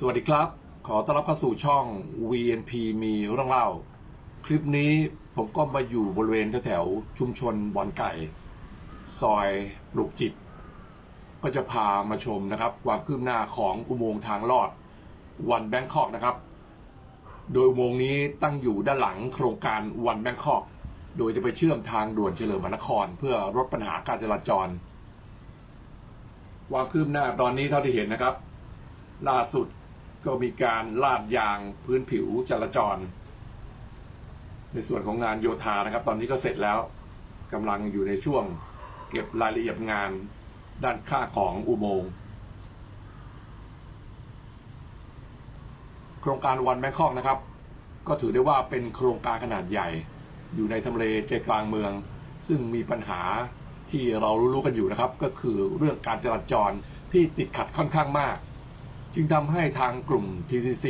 สวัสดีครับ ขอต้อนรับเข้าสู่ช่อง VNP มีเรื่องเล่า คลิปนี้ผมก็มาอยู่บริเวณแถวๆชุมชนบอนไก่ ซอยปลูกจิต ก็จะพามาชมนะครับ ความคืบหน้าของอุโมงค์ทางลอดวันแบงคอกนะครับ โดยอุโมงค์นี้ตั้งอยู่ด้านหลังโครงการวันแบงคอก โดยจะไปเชื่อมทางด่วนเฉลิมพระนคร เพื่อลดปัญหาการจราจร ความคืบหน้าตอนนี้เท่าที่เห็นนะครับ ล่าสุด ก็มีการลาดยางพื้นผิวจราจร ในส่วนของงานโยธานะครับ ตอนนี้ก็เสร็จแล้วกำลังอยู่ในช่วงเก็บรายละเอียดงานด้านข้าของอุโมงค์โครงการวันแบงคอกนะครับ ก็ถือได้ว่าเป็นโครงการขนาดใหญ่ อยู่ในทำเลใจกลางเมือง ซึ่งมีปัญหาที่เรารู้ๆกันอยู่นะครับ ก็คือเรื่องการจราจรที่ติดขัดค่อนข้างมาก จึงทำให้ทางกลุ่ม TCC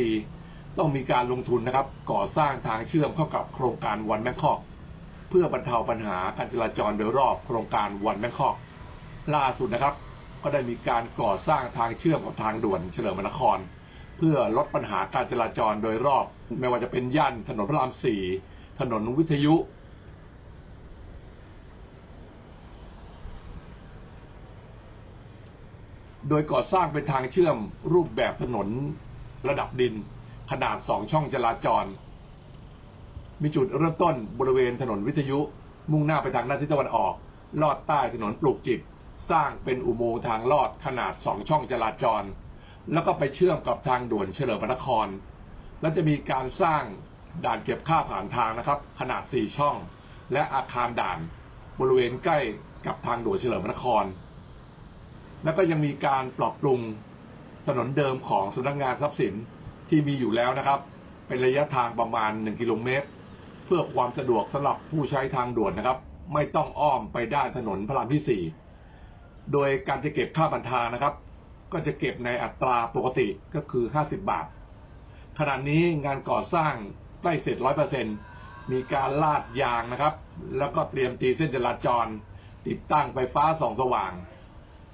ต้องมีการลงทุนนะครับ ก่อสร้างทางเชื่อมเข้ากับโครงการวันแบงคอกเพื่อบรรเทาปัญหาการจราจรโดยรอบโครงการวันแบงคอกล่าสุดนะครับ ก็ได้มีการก่อสร้างทางเชื่อมกับทางด่วนเฉลิมพระนคร เพื่อลดปัญหาการจราจรโดยรอบ ไม่ว่าจะเป็นย่านถนนพระรามสี่ถนนวิทยุ โดยก่อสร้างเป็นทางเชื่อมรูปแบบถนนระดับดิน ขนาดสองช่องจราจร มีจุดเริ่มต้นบริเวณถนนวิทยุ มุ่งหน้าไปทางด้านทิศตะวันออก ลอดใต้ถนนปลูกจิต สร้างเป็นอุโมงค์ทางลอดขนาดสองช่องจราจร แล้วก็ไปเชื่อมกับทางด่วนเฉลิมพระนคร และจะมีการสร้างด่านเก็บค่าผ่านทางนะครับ ขนาดสี่ช่อง และอาคารด่านบริเวณใกล้กับทางด่วนเฉลิมพระนคร แล้วก็ยังมีการปรับปรุงถนนเดิมของสำนักงานทรัพย์สินที่มีอยู่แล้วนะครับ เป็นระยะทางประมาณ 1 กิโลเมตร เพื่อความสะดวกสำหรับผู้ใช้ทางด่วนนะครับ ไม่ต้องอ้อมไปด้านถนนพระรามที่ 4 โดยการจะเก็บค่าบันทานะครับ ก็จะเก็บในอัตราปกติก็คือ 50 บาท ขณะนี้งานก่อสร้างใกล้เสร็จ100%มีการลาดยางนะครับ แล้วก็เตรียมตีเส้นจราจร ติดตั้งไฟฟ้าส่องสว่าง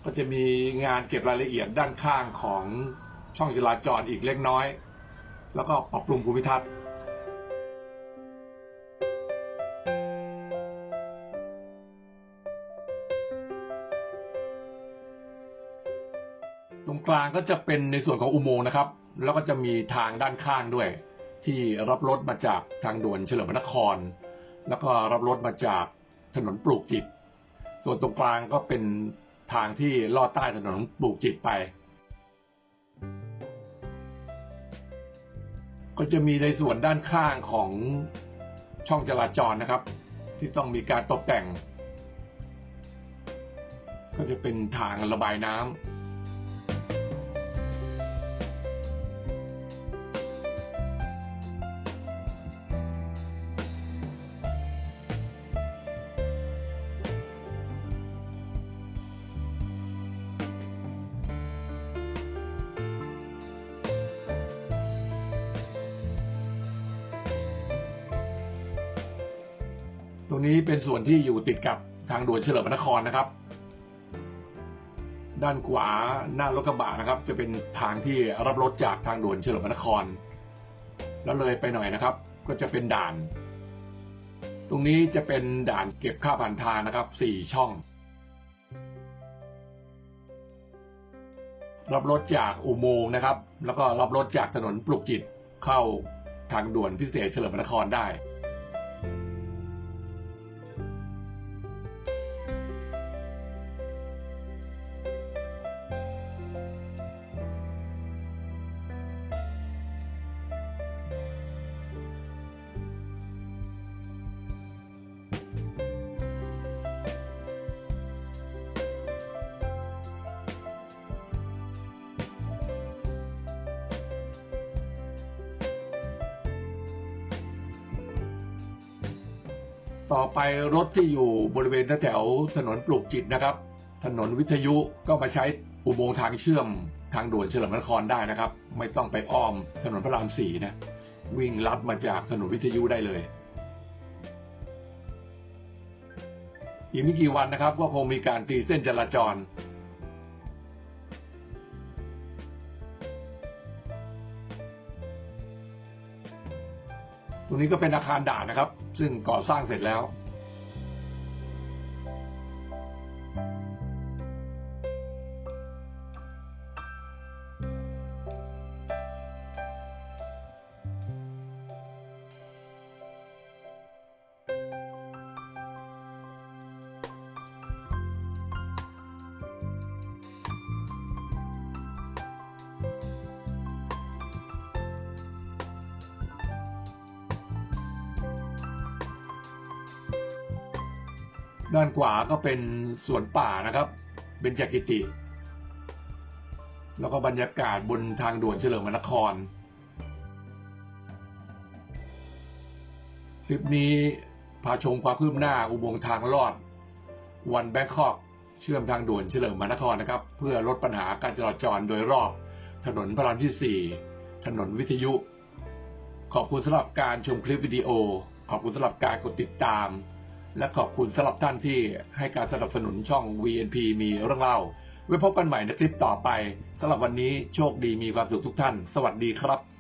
ก็จะมีงานเก็บรายละเอียดด้านข้างของช่องจราจรอีกเล็กน้อย แล้วก็ปรับปรุงภูมิทัศน์ตรงกลางก็จะเป็นในส่วนของอุโมงค์นะครับ แล้วก็จะมีทางด้านข้างด้วย ที่รับรถมาจากทางด่วนเฉลิมพระนคร แล้วก็รับรถมาจากถนนปลูกจิต ส่วนตรงกลางก็เป็น ทางที่ลอดใต้ถนนปลูกจิตไป ก็จะมีในส่วนด้านข้างของช่องจราจรนะครับ ที่ต้องมีการตกแต่ง ก็จะเป็นทางระบายน้ำ นี้เป็นส่วนที่อยู่ติดกับทางด่วนเฉลิมพระนครนะครับ ด้านขวาหน้ารถกระบะนะครับ จะเป็นทางที่รับรถจากทางด่วนเฉลิมพระนคร แล้วเลยไปหน่อยนะครับ ก็จะเป็นด่าน ตรงนี้จะเป็นด่านเก็บค่าผ่านทางนะครับสี่ช่อง รับรถจากอุโมงค์นะครับ แล้วก็รับรถจากถนนปลุกจิตเข้าทางด่วนพิเศษเฉลิมพระนครได้ ต่อไปรถที่อยู่บริเวณแถวถนนปลูกจิตนะครับ ถนนวิทยุก็มาใช้อุโมงค์ทางเชื่อมทางด่วนเฉลิมนครได้นะครับ ไม่ต้องไปอ้อมถนนพระรามสี่นะวิ่งลัดมาจากถนนวิทยุได้เลยอีกไม่กี่วันนะครับก็คงมีการตีเส้นจราจร ตรงนี้ก็เป็นอาคารด่านนะครับ ซึ่งก่อสร้างเสร็จแล้ว ด้านขวาก็เป็นสวนป่านะครับเป็นจกิติ แล้วก็บรรยากาศบนทางด่วนเฉลิมพรนคร คลิปนี้พาชมความคืบหน้าอุโมงค์ทางลอด วันแบงคอกเชื่อมทางด่วนเฉลิมพรนครนะครับ เพื่อลดปัญหาการจราจรโดยรอบ ถนนพระรามที่ 4 ถนนวิทยุ ขอบคุณสำหรับการชมคลิปวิดีโอ ขอบคุณสำหรับการกดติดตาม และขอบคุณสำหรับท่านที่ให้การสนับสนุนช่อง VNP มีเรื่องเล่า ไว้พบกันใหม่ในคลิปต่อไปสำหรับวันนี้โชคดีมีความสุขทุกท่าน สวัสดีครับ